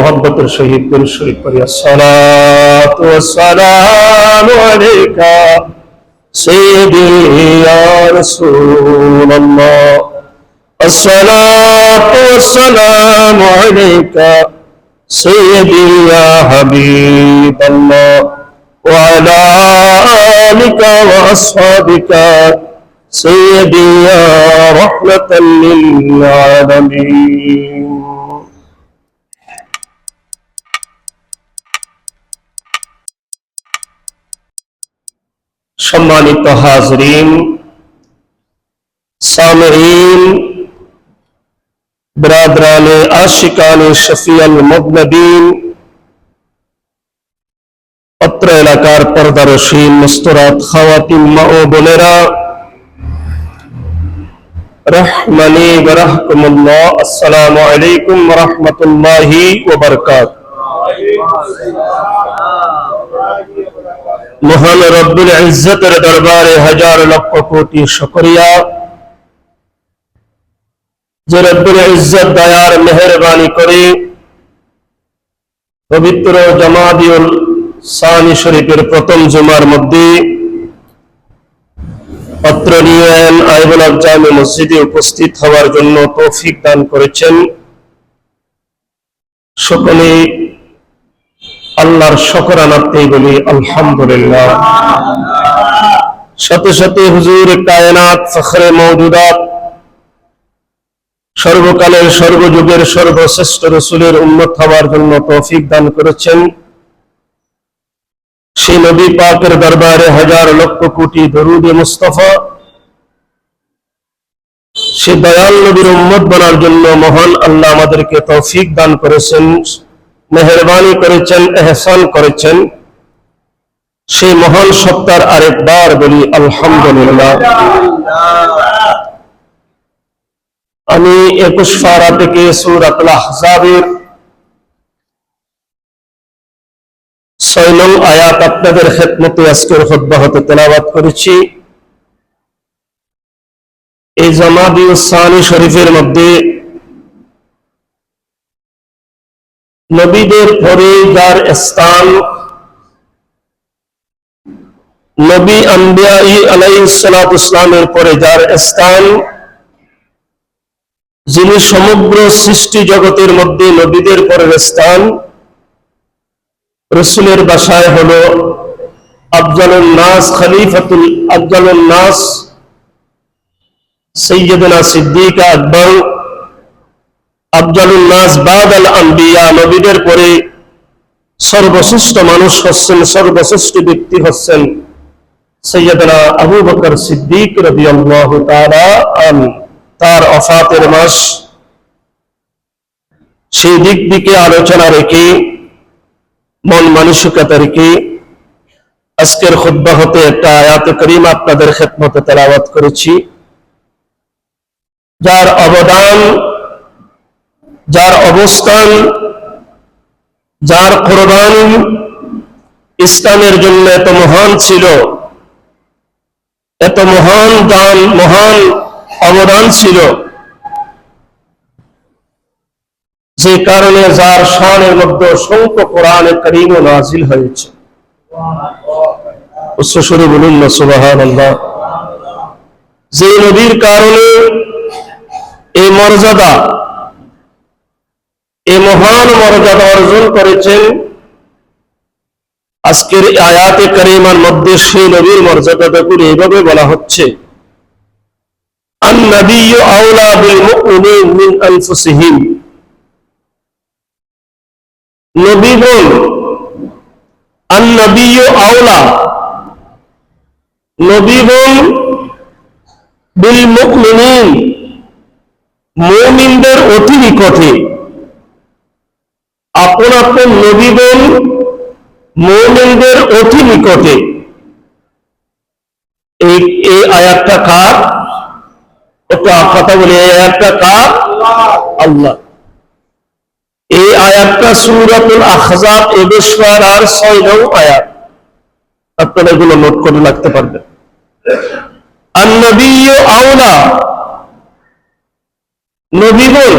মোহাম্মতের শহীদ গুরু শরীফ করিয়া সালাতু সালামু আলাইকা সাইয়্যিদি ইয়া রাসূলুল্লাহ। আসসালাতু সালামু আলাইকা সাইয়্যিদি ইয়া হাবিবাল্লাহ। ওয়া আলা আলিকা ওয়া আসহাবিকা সাইয়্যিদি ইয়া রাহমাতাল লিল আলামিন। সম্মানিত হাজরিন সামঈন ব্রাদরানে আশিকানে শফিয়াল মুদনবিন অত্র এলাকার পর্দারসীন মুস্তরাত খাওয়াতিন মা ও বোনেরা রহমানি বরহকুমুল্লাহ আসসালামু আলাইকুম রহমতুল্লাহি ওয়া বারাকাতুহু মহান রব্বুল ইজ্জতের দরবারে হাজার লক্ষ কোটি শুকরিয়া। যে রব্বুল ইজ্জত দয়ার মেহেরবানি করে পবিত্র জামাদিউল সানি শরীফের প্রথম জুমার মধ্যে পত্র নিয়ে আইবুল জামে মসজিদে উপস্থিত হওয়ার জন্য তৌফিক দান করেছেন। সকলে আল্লাহর শকর আনাতেই বলি, আলহামদুলিল্লাহ। সাথে সাথে হুজুর কায়নাত ফখরে মৌজুদাত সর্বকালের সর্বযুগের সর্বশ্রেষ্ঠ রসুলের উন্নত হওয়ার জন্য তৌফিক দান করেছেন। সেই নবী পাকের দরবারে হাজার লক্ষ কোটি দরুদে মুস্তফা। সে দয়াল নবীর উম্মত বনার জন্য মহান আল্লাহ আমাদেরকে তৌফিক দান করেছেন। মেহরবানি করেছেন, এহসান করেছেন। সেই মহান সত্তার আরেকবার বলি, আলহামদুলিল্লাহ। আমি একুশ ফারা থেকে সুরাত আহজাবের ছয় আয়াত আপনাদের খেদমতে আজকের খুতবা হতে তেলাবাত করেছি। এই জামাদিউসানি শরীফের মধ্যে নবীদের পরে যার স্থান নবী আম্বিয়াই আলাইসালাত ইসলামের পরে যার স্থান, যিনি সমগ্র সৃষ্টি জগতের মধ্যে নবীদের পরের স্থান, রসুলের বাসায় হল আফজালুল নাস, খলিফাতুল আফজালুল নাস, সৈয়দনা সিদ্দিকা আকবর আফজালুল নাস বাদ আল আম্বিয়া, নবীদের পরে সর্বশ্রেষ্ঠ মানুষ হচ্ছেন, সর্বশ্রেষ্ঠ ব্যক্তি হচ্ছেন সৈয়দনা আবু বকর সিদ্দিক তার মাস সেই দিক দিকে আলোচনা রেখে, মন মানসিকতা রেখে আজকের হতে একটা আয়াত করিম আপনাদের খেদমতে তেলাওয়াত করেছি। যার অবদান যার অবস্থান, যার কোরবানি ইসলামের জন্য এত মহান ছিল, এত মহান দান, মহান অবদান ছিল, যে কারণে যার শানের মধ্যে অসংখ্য কোরআনে করিম নাজিল হয়েছে। উচ্চস্বরে বলুন না আল্লাহ যে নবীর কারণে এই মর্যাদা এই মহান মর্যাদা অর্জন করেছেন। আজকের আয়াতে করিমার মধ্যে সেই নবীর মর্যাদাটুকু এইভাবে বলা হচ্ছে নবী মুমিনদের অতি নিকটে। আপন আপন নবীগণ মুমিনদের অতি নিকটে। এই এই আয়াতটা কার? একটু কথা বলি, এই আয়াতটা কার? আল্লাহ। এই আয়াতটা সুরাতুল আহজাব এবেশ্বর আর ছয় নং আয়াত। আপনারা এগুলো নোট করে রাখতে পারবেন। আন্নবীয় আওলা। নবীগণ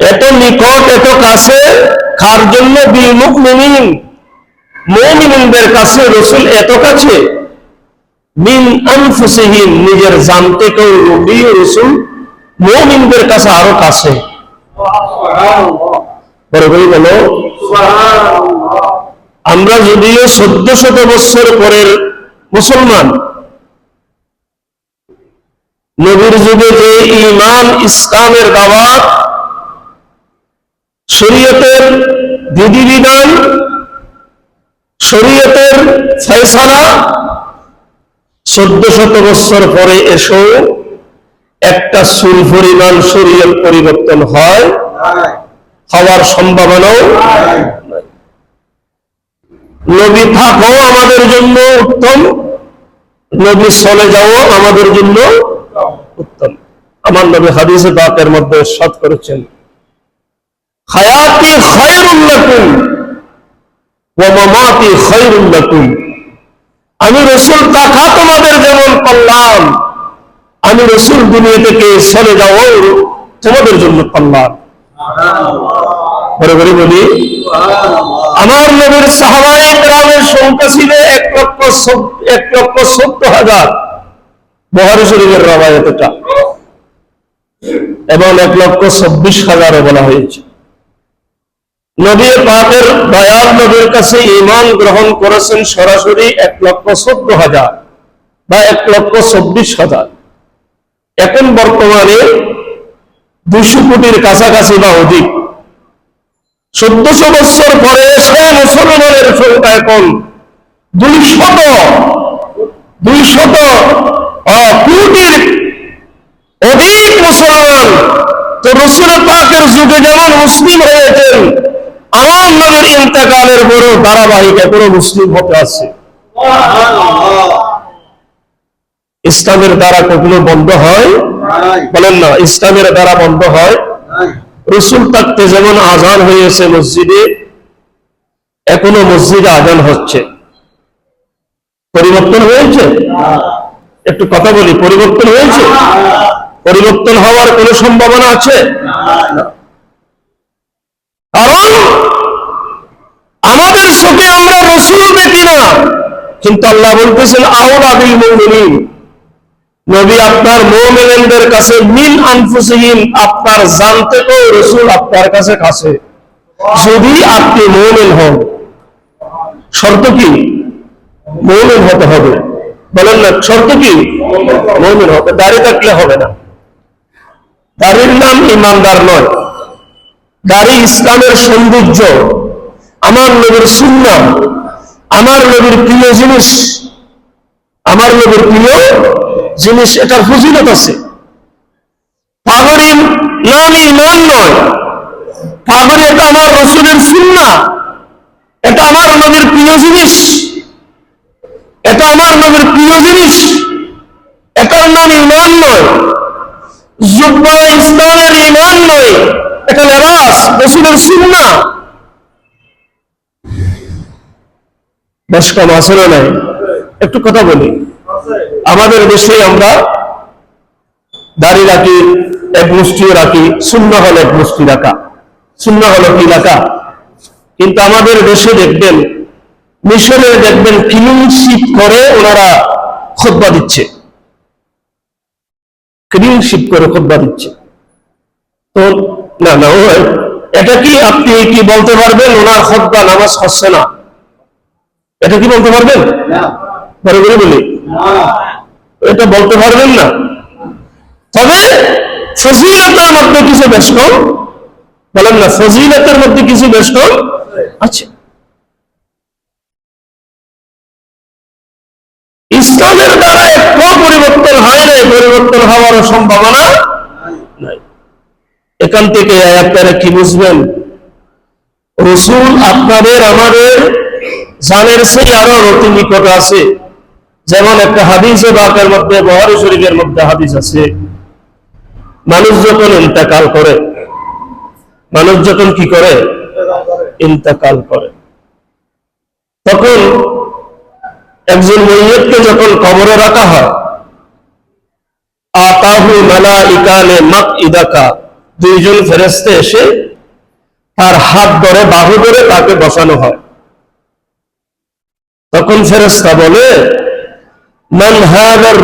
এত নিকট, এত কাছে, কার জন্য? বিমুখ মুমিন মুমিনদের কাছে রসুল এত কাছে। নিজের জান থেকেও রসুল মুমিনদের কাছে আরও কাছে। আমরা যদিও চোদ্দ শত বৎসর পরের মুসলমান, নবীর যুগে যে ইমান, ইসলামের দাওয়াত শরীয়তের বিধিবিধান, শরীয়তের ফয়সালা চোদ্দ শত বৎসর পরে এসো একটা সুর পরিমাণ শরীয়ত পরিবর্তন হয় হওয়ার সম্ভাবনাও নবী থাকো আমাদের জন্য উত্তম, নবী চলে যাও আমাদের জন্য উত্তম। আমার নবী হাদিসে বাকের মধ্যে সৎ করেছেন। হায়াতি খায়রুল লাকুম ওয়া মামাতি খায়রুল লাকুম। আমি রসুল তাকা তোমাদের যেমন কল্যাণ আমি রসুল দুনিয়া থেকে চলে যাও তোমাদের জন্য কল্যাণ বড় করে বলি আমার নবীর সাহাবাই গ্রামের সংখ্যা ছিল এক লক্ষ এক লক্ষ সত্তর হাজার বহারি শরীফের রাবায়তটা। এবং এক লক্ষ চব্বিশ হাজারও বলা হয়েছে। নবীর পাকের দয়াল নবীর কাছে ইমান গ্রহণ করেছেন সরাসরি এক লক্ষ চোদ্দ হাজার বা এক লক্ষ চব্বিশ হাজার। এখন বর্তমানে দুশো কোটির কাছাকাছি বা অধিক। চোদ্দশো বছর পরে এসে মুসলমানের সংখ্যা এখন দুই শত দুই শত কোটির অধিক মুসলমান। তো রসুল পাকের যুগে যেমন মুসলিম হয়েছেন আমার নবীর ইন্তেকালের বড় ধারাবাহিক এখনও মুসলিম হতে আছে ইসলামের দ্বারা কখনো বন্ধ হয়? বলেন না ইসলামের দ্বারা বন্ধ হয়? রসুল থাকতে যেমন আজান হয়েছে মসজিদে এখনও মসজিদে আজান হচ্ছে। পরিবর্তন হয়েছে? একটু কথা বলি পরিবর্তন হয়েছে? পরিবর্তন হওয়ার কোনো সম্ভাবনা আছে? কারণ আমাদের চোখে আমরা রসুল দেখি না। কিন্তু আল্লাহ বলতেছেন, আউলা বিল মুমিনিন। নবী আপনার মোমেনদের কাছে, মিন আনফুসিহিম, আপনার জানতে তো রসুল আপনার কাছে কাছে। যদি আপনি মোমেন হন, শর্ত কি? মোমেন হতে হবে। বলেন না, শর্ত কি? মোমেন হবে। দাঁড়িয়ে থাকলে হবে না। দাড়ির নাম ইমানদার নয়। দাড়ি ইসলামের সৌন্দর্য, আমার নবীর সুন্নাম আমার নবীর প্রিয় জিনিস, আমার নবীর প্রিয় জিনিস, এটার ফজিলত আছে। পাগড়ি নাম ইমান নয়। পাগড়ি এটা আমার রসুলের সুন্না এটা আমার নবীর প্রিয় জিনিস। এটা আমার নবীর প্রিয় জিনিস। এটার নাম ইমান নয়। জুব্বা ইসলামের ইমান নয়। এটা লেবাস রসুলের সুন্না বেশ কম আসলে নাই? একটু কথা বলি। আমাদের দেশে আমরা দাড়ি রাখি, এক মুষ্টিও রাখি, শূন্য হল এক মুষ্টি রাখা। শূন্য হলো কি রাখা? কিন্তু আমাদের দেশে দেখবেন মিশরে দেখবেন ক্লিনশিপ করে ওনারা খোদ্া দিচ্ছে। ক্লিনশিপ করে খোদ্া দিচ্ছে। তো না না এটা কি আপনি কি বলতে পারবেন? ওনার খোদ্া নামাজ হচ্ছে না। এটা কি বলতে পারবেন? বলে এটা বলতে পারবেন না। তবে ফজিলতের মধ্যে কিছু কম বলেন না ফজিলতের মধ্যে কিছু কম আছে। ইসলামের দ্বারা একটু পরিবর্তন হয় নাই পরিবর্তন হওয়ার সম্ভাবনা এখান থেকে আপনারা কি বুঝবেন? রসুল আপনাদের, আমাদের জানের সেই আরও অতি নিকট আছে। যেমন একটা হাদিসে বাকের মধ্যে, বহারি শরীফের মধ্যে হাদিস আছে। মানুষ যখন ইন্তেকাল করে, মানুষ যখন কি করে? ইন্তেকাল করে। তখন একজন মৈয়তকে যখন কবরে রাখা হয়, আতাহু মালা ইকালে মাত ইদাকা দুইজন ফেরেস্তে এসে তার হাত ধরে বাহু ধরে তাকে বসানো হয়। তখন ফেরেস্তা বলে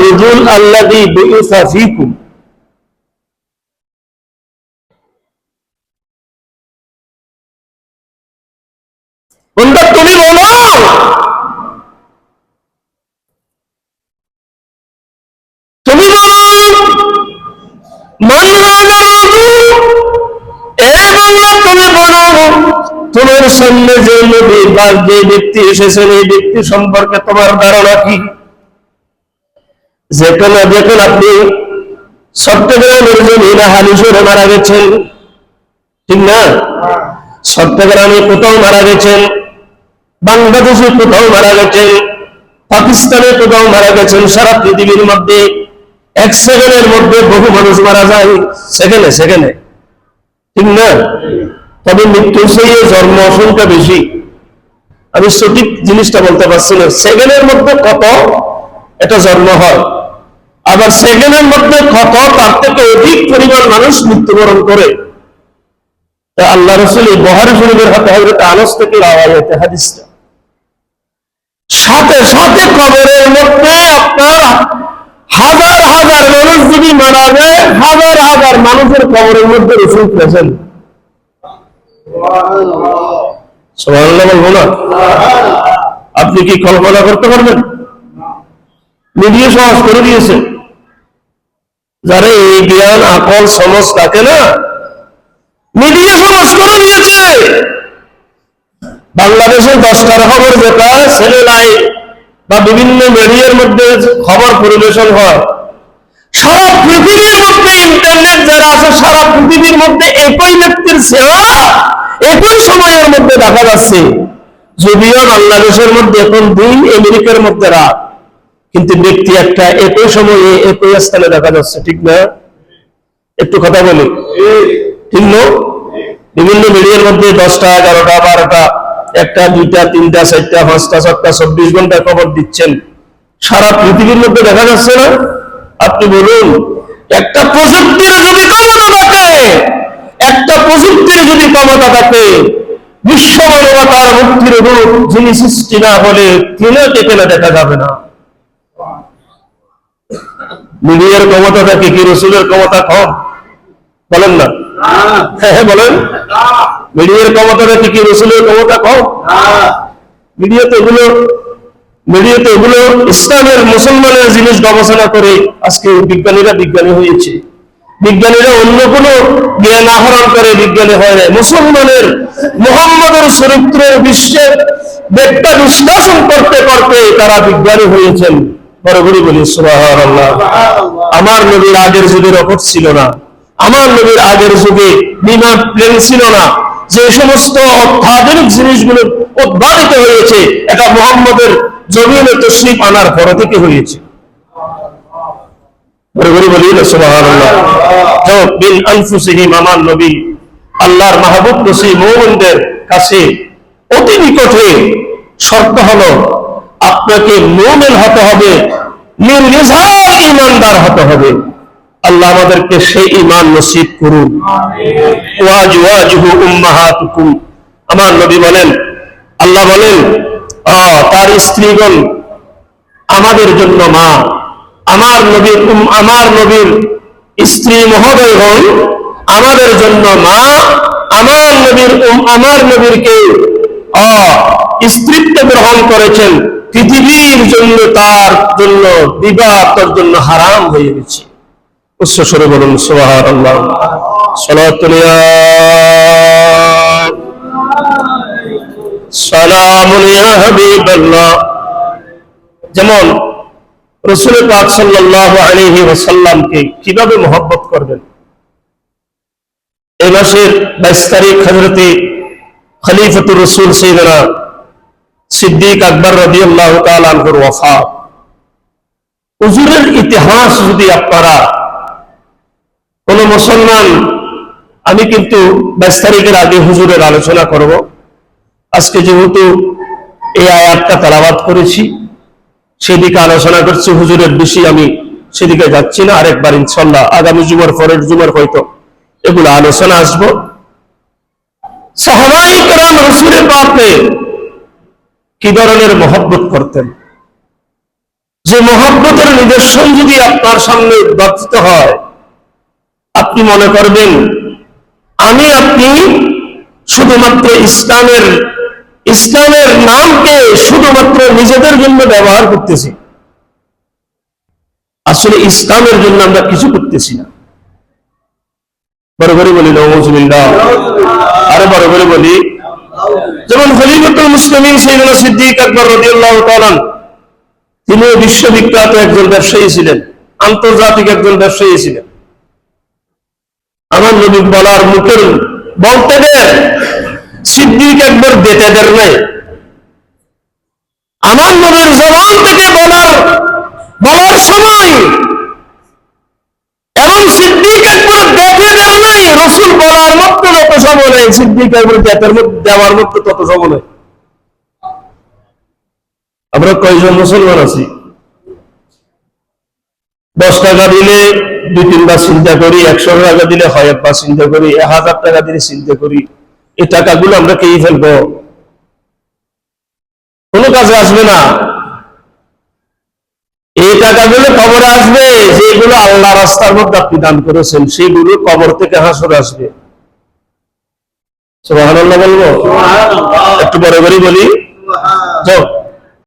রুজুল কোনটা তুমি বলো। তুমি বলো। মান তুমি বলো তোমার সামনে যে নবী বা যে ব্যক্তি এসেছেন, এই ব্যক্তি সম্পর্কে তোমার ধারণা কি? যেখানে দেখুন আপনি হালিশরে মারা গেছেন, ঠিক না? কোথাও মারা গেছেন, বাংলাদেশে কোথাও মারা গেছেন, পাকিস্তানে কোথাও মারা গেছেন, সারা পৃথিবীর মধ্যে এক সেকেন্ডের মধ্যে বহু মানুষ মারা যায়। সেকেন্ডে সেকেন্ডে। ঠিক না? তবে মৃত্যুর সেই জন্ম সংখ্যা বেশি। আমি সঠিক জিনিসটা বলতে পারছি না। সেকেন্ডের মধ্যে কত এটা জন্ম হয়? আবার সেকেন্ডের মধ্যে কত তার থেকে অধিক পরিমাণ মানুষ মৃত্যুবরণ করে? আল্লাহ রসুল এই বহারি শরীফের হাতে হজরত আনস থেকে রাওয়াইতে হাদিসটা। সাথে সাথে কবরের মধ্যে আপনার হাজার হাজার মানুষ যদি মারা যায়, হাজার হাজার মানুষের কবরের মধ্যে রসুল সুবহানাল্লাহ আপনি কি কল্পনা করতে পারবেন? মিডিয়া সহজ করে দিয়েছে। যারা এই জ্ঞান, আকল, সমজ থাকে না, মিডিয়া সহজ করে দিয়েছে। বাংলাদেশের দশটার খবর যেটা, ছেলে নাই বা বিভিন্ন মিডিয়ার মধ্যে খবর পরিবেশন হয়। সারা পৃথিবীর যারা আছে, সারা পৃথিবীর মধ্যে একই ব্যক্তির একই সময়ের মধ্যে দেখা যাচ্ছে। যদিও বাংলাদেশের মধ্যে এখন আমেরিকার মধ্যে রাত, কিন্তু ব্যক্তি একটা একই সময়ে একই স্থানে দেখা যাচ্ছে, ঠিক না? একটু কথা বলি। ঠিক বিভিন্ন মিডিয়ার মধ্যে দশটা, এগারোটা, বারোটা, একটা, দুইটা, তিনটা, চারটা, পাঁচটা সাতটা চব্বিশ ঘণ্টা খবর দিচ্ছেন। সারা পৃথিবীর মধ্যে দেখা যাচ্ছে না? আপনি বলুন, একটা প্রযুক্তির যদি ক্ষমতা থাকে একটা প্রযুক্তির যদি ক্ষমতা মানবতার মুক্তির রূপ যিনি সৃষ্টি না হলে দেখা যাবে না? কি রসুলের ক্ষমতা কম? বলেন না। হ্যাঁ হ্যাঁ বলেন। মিডিয়ার কি রসুলের ক্ষমতা কম? মিডিয়াতে এগুলো মিডিয়াতে এগুলো ইসলামের মুসলমানের জিনিস গবেষণা করে আজকে বিজ্ঞানীরা বিজ্ঞানী হয়েছে। বিজ্ঞানীরা অন্য কোন জ্ঞান আহরণ করে বিজ্ঞানী হয় নাই। মুসলমানের মোহাম্মদের চরিত্রের বিশ্বের ব্যাখ্যা বিশ্লেষণ করতে করতে তারা বিজ্ঞানী হয়েছেন। আমার নবীর আগের যুগে রকট ছিল না। আমার নবীর আগের যুগে বিমান, প্লেন ছিল না। যে সমস্ত অত্যাধুনিক জিনিসগুলো উদ্ভাবিত হয়েছে, এটা মোহাম্মদের জমিনে তশরিফ আনার পর থেকে হয়েছে বরাবরই বলি না সুবহানাল্লাহ তো বিন আনফুসিহিম আমার নবী আল্লাহর মাহবুব কাছে অতি নিকটে শর্ত হলো আপনাকে মোমেন হতে হবে নির্নিঝার ইমানদার হতে হবে। আল্লাহ আমাদেরকে সেই ইমান নসিব করুন। আমার নবী বলেন আল্লাহ বলেন আহ, তার স্ত্রীগণ আমাদের জন্য মা আমার নবীর আমার নবীর স্ত্রী মহোদয়গণ আমাদের জন্য মা, আমার নবীর আমার নবীরকে স্ত্রীত্ব গ্রহণ করেছেন। পৃথিবীর জন্য তার জন্য বিবাহ তার জন্য হারাম হয়ে গেছে। উচ্চ বলুন সোহার আল্লাহ যেমন রসুল পাক সাল্লাল্লাহু আলাইহি ওয়াসাল্লামকে কীভাবে মহব্বত করবেন? এই মাসের বাইশ তারিখ হজরতে খলিফাতুর রসুল সৈদনা সিদ্দিক আকবর রবি আল্লাহ তালুর ওয়াফা হুজুরের ইতিহাস যদি আপনারা, কোন মুসলমান, আমি কিন্তু বাইশ তারিখের আগে হুজুরের আলোচনা করব। আজকে যেহেতু এই আয়াতটা তালাবাদ করেছি সেদিকে আলোচনা করছি, হুজুরের বেশি আমি সেদিকে যাচ্ছি না, আরেকবার ইনশাল্লাহ আগামী জুমার পরের জুমার হয়তো এগুলো আলোচনা আসব। কি ধরনের মহব্বত করতেন? যে মহব্বতের নিদর্শন যদি আপনার সামনে উদ্ভাবিত হয়, আপনি মনে করবেন, আমি আপনি শুধুমাত্র ইসলামের ইসলামের নামকে শুধুমাত্র নিজেদের জন্য ব্যবহার করতেছি। আসলে ইসলামের জন্য আমরা কিছু করতেছি না। করে বলি নজমিল্লা আরও করে বলি, যেমন খলিফাতুল মুসলিমিন সাইয়েদনা সিদ্দিক আকবর রাদিয়াল্লাহু তাআলা তিনিও বিশ্ববিখ্যাত একজন ব্যবসায়ী ছিলেন, আন্তর্জাতিক একজন ব্যবসায়ী ছিলেন। আমার নবী বলার মুখের বলতে দেন সিদ্দিক একবার দেতে দেন আমার নবীর জবান থেকে বলার বলার সময় এবং সিদ্দিক একবার দেখে দেন নাই, রসুল বলার মতো যত সময় নেই, সিদ্দিক একবার দেতের মধ্যে দেওয়ার মতো তত সময় নেই। আমরা কয়জন মুসলমান আছি? দশ টাকা দিলে দুই তিনবার চিন্তা করি, একশো টাকা দিলে হয়, একবার চিন্তা করি, এক হাজার টাকা দিলে চিন্তা করি। এই টাকাগুলো আমরা কেই ফেলব। কোনো কাজে আসবে না। এই টাকাগুলো কবরে আসবে যেগুলো আল্লাহ রাস্তার মধ্যে আপনি দান করেছেন সেগুলো কবর থেকে হাসর আসবে। সুবহানাল্লাহ বলব? একটু বড় করে বলি। যাও।